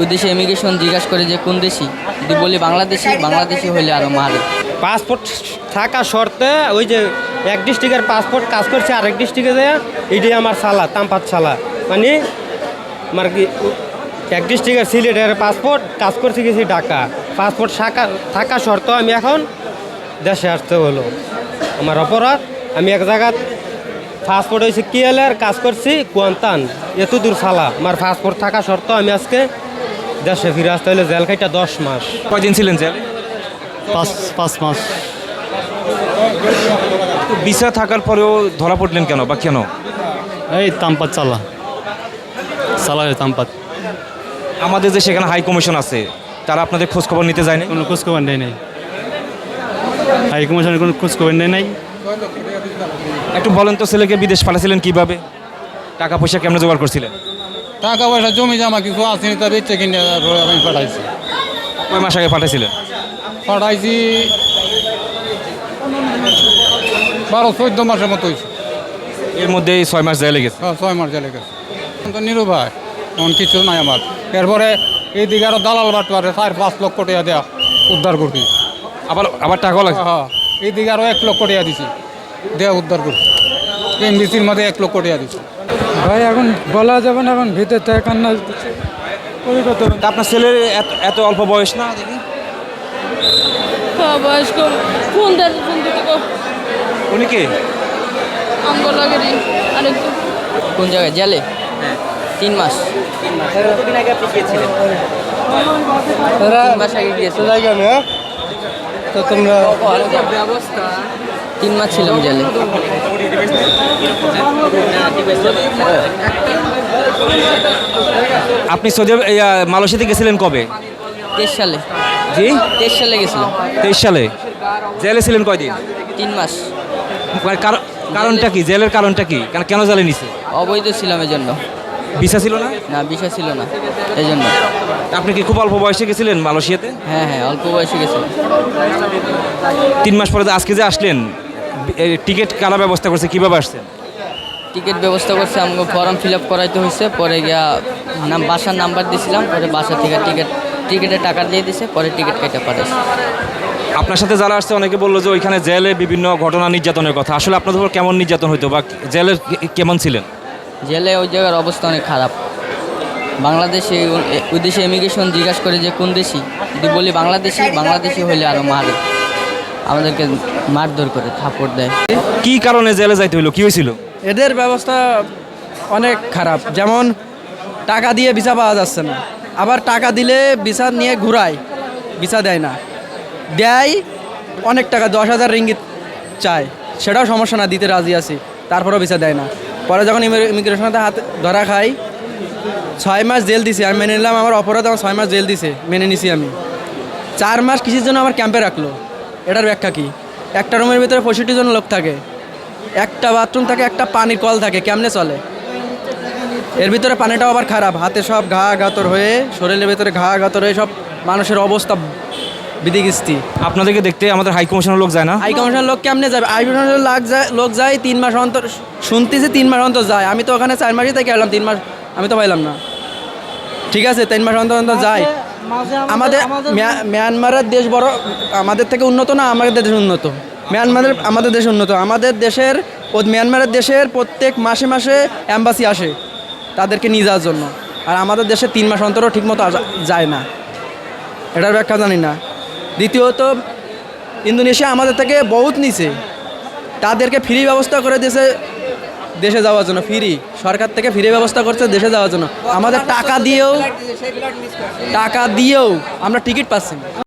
ওই দেশে ইমিগ্রেশন জিজ্ঞাসা করে যে কোন দেশি? যদি বলি বাংলাদেশি বাংলাদেশি হলে আরও মারে পাসপোর্ট থাকা শর্তে ওই যে এক ডিস্ট্রিক্টের পাসপোর্ট কাজ করছে আরেক ডিস্ট্রিক্টে যায় এটাই আমার সালা, তামপাত সালা। মানে আমার কি, এক ডিস্ট্রিক্টের সিলেটের পাসপোর্ট কাজ করতে গেছি ঢাকা। পাসপোর্ট থাকা থাকা শর্ত আমি এখন দেশে আসতে হলো। আমার অপরাধ, আমি এক জায়গাত পাসপোর্ট হয়েছে কিএলের কাজ করছি কোয়ান্তান। এত দূর সালা, আমার পাসপোর্ট থাকা শর্ত আমি আজকে দেশে ফিরে আসতে হলে জেল খাইটা দশ মাস। কয়দিন ছিলেন জেলে? পাঁচ পাঁচ মাস। ভিসা থাকার পরেও ধরা পড়লেন কেন বা কেন? এই তামপাত চালা। চালা তামপাত। আমাদের যে সেখানে হাই কমিশন আছে তারা আপনাদের খোঁজ খবর নিতে যায়নি কোনো খোঁজখবর নেই নাই। হাই কমিশনের কোনো খোঁজখবর নেই নাই। একটু বলেন তো ছেলেকে বিদেশ পাঠাছিলেন কীভাবে? টাকা পয়সা কেমন জোগাড় করছিলেন? টাকা পয়সা জমি জমা কিছু আসেনি তার ইচ্ছে কিনে আমি পাঠাইছি। কয় মাস আগে পাঠাইছিলেন পাঠাইছি বারো চোদ্দ মাসের মতো হয়েছে এর মধ্যে এই ছয় মাস জেলে গেছে? হ্যাঁ, ছয় মাস জেলে গেছে। এখন তো নিরুভাই এমন কিছু নাই আমার। এরপরে এইদিকে আরও দালাল বাটবারে চার পাঁচ লক্ষ টাকা দেওয়া উদ্ধার করছি। আবার আবার টাকাও লাগছে? হ্যাঁ এইদিকে আরও এক লক্ষ টাকা দিছি দেওয়া উদ্ধার করছি। এমবিসির মধ্যে এক লক্ষ টাকা দিছি। ভাই এখন বলা যাবে না এখন ভিতর থেকে কান্না তা আপনার ছেলের এত এত অল্প বয়স না দেখি? হ্যাঁ বয়স্ক। ফোন দেয় ফোন দিতে গো উনি কে? আমগো লাগে কোন জায়গায়? জেলে? তিন মাস। তিন মাস। আগে গিয়েছিল তো তোমরা তিন মাস ছিলাম জেলে আপনি সৌদি মালয়েশিয়াতে গেছিলেন কবে? তেইশ সালে। জি? তেইশ সালে গেছিলাম। তেইশ সালে? জেলে ছিলেন কয়দিন? তিন মাস। মানে কারণটা কি? জেলের কারণটা কি? কেন কেন জেলে নিছে? অবৈধ ছিলাম এই জন্য ভিসা ছিল না? না বিষয় ছিল না। এই জন্য আপনি কি খুব অল্প বয়সে গেছিলেন মালয়েশিয়াতে? হ্যাঁ হ্যাঁ অল্প বয়সে গেছিলাম। তিন মাস পরে আজকে যে আসলেন টিকিট কারা ব্যবস্থা করছে কীভাবে আসছেন টিকিট ব্যবস্থা করছে আমাকে ফর্ম ফিল আপ করাইতে হয়েছে পরে গিয়া নাম বাসার নাম্বার দিয়েছিলাম পরে বাসা থেকে টিকিট টিকিটের টাকা দিয়ে দিছে পরে টিকিট কেটে পাঠাইছে। আপনার সাথে যারা আসছে অনেকে বলল যে ওইখানে জেলে বিভিন্ন ঘটনা নির্যাতনের কথা। আসলে আপনাদের উপর কেমন নির্যাতন হইতো বা জেলে কেমন ছিলেন? জেলে ওই জায়গার অবস্থা অনেক খারাপ। বাংলাদেশে ওই দেশে ইমিগ্রেশন জিজ্ঞাসা করে যে কোন দেশি? যদি বলি বাংলাদেশি বাংলাদেশি হইলে আরও মারে আমাদেরকে মারধর করে থাপড় দেয়। কি কারণে জেলে যাইতে হইল? কি হয়েছিল এদের ব্যবস্থা অনেক খারাপ। যেমন টাকা দিয়ে ভিসা পাওয়া যাচ্ছে না। আবার টাকা দিলে ভিসা নিয়ে ঘুরায় ভিসা দেয় না। দেয় অনেক টাকা দশ হাজার রিঙ্গিত চায়। সেটাও সমস্যা না দিতে রাজি আছি। তারপরেও ভিসা দেয় না। পরে যখন ইমিগ্রেশনে হাত ধরা খাই ছয় মাস জেল দিছে। আমি মেনে নিলাম আমার অপরাধ আমার ছয় মাস জেল দিছে। মেনে নিছি আমি। চার মাস কিসের জন্য আমার ক্যাম্পে রাখল? এটার ব্যাখ্যা কি? একটা রুমের ভিতরে পঁয়ষট্টি জন লোক থাকে একটা বাথরুম থাকে একটা পানির কল থাকে কেমনে চলে? এর ভিতরে পানিটাও আবার খারাপ হাতে সব ঘা গাতর হয়ে শরীরের ভিতরে ঘা গাতর হয়ে সব মানুষের অবস্থা বিধিকিস্তি আপনাদেরকে দেখতে আমাদের হাই কমিশনের লোক যায় না? হাই কমিশনের লোক কেমনে যাবে? হাই কমিশনের লোক যায় লোক যায় তিন মাস অন্তর শুনতেছি তিন মাস অন্তর যায়। আমি তো ওখানে চার মাসই থেকে এলাম তিন মাস আমি তো পাইলাম না। ঠিক আছে তিন মাস অন্তর অন্তর যায়। আমাদের মিয়া- মিয়ানমারের দেশ বড় আমাদের থেকে উন্নত না আমাদের দেশ উন্নত? মিয়ানমারের আমাদের দেশ উন্নত। আমাদের দেশের মিয়ানমারের দেশের প্রত্যেক মাসে মাসে অ্যাম্বাসি আসে তাদেরকে নিয়ে যাওয়ার জন্য। আর আমাদের দেশে তিন মাস অন্তরও ঠিকমতো যায় না। এটার ব্যাখ্যা জানি না। দ্বিতীয়ত ইন্দোনেশিয়া আমাদের থেকে বহুত নিচে। তাদেরকে ফ্রি ব্যবস্থা করে দিয়েছে দেশে যাওয়ার জন্য, ফ্রি সরকার থেকে ফ্রি ব্যবস্থা করছে দেশে যাওয়ার জন্য আমাদের টাকা দিয়েও টাকা দিয়েও আমরা টিকিট পাচ্ছি।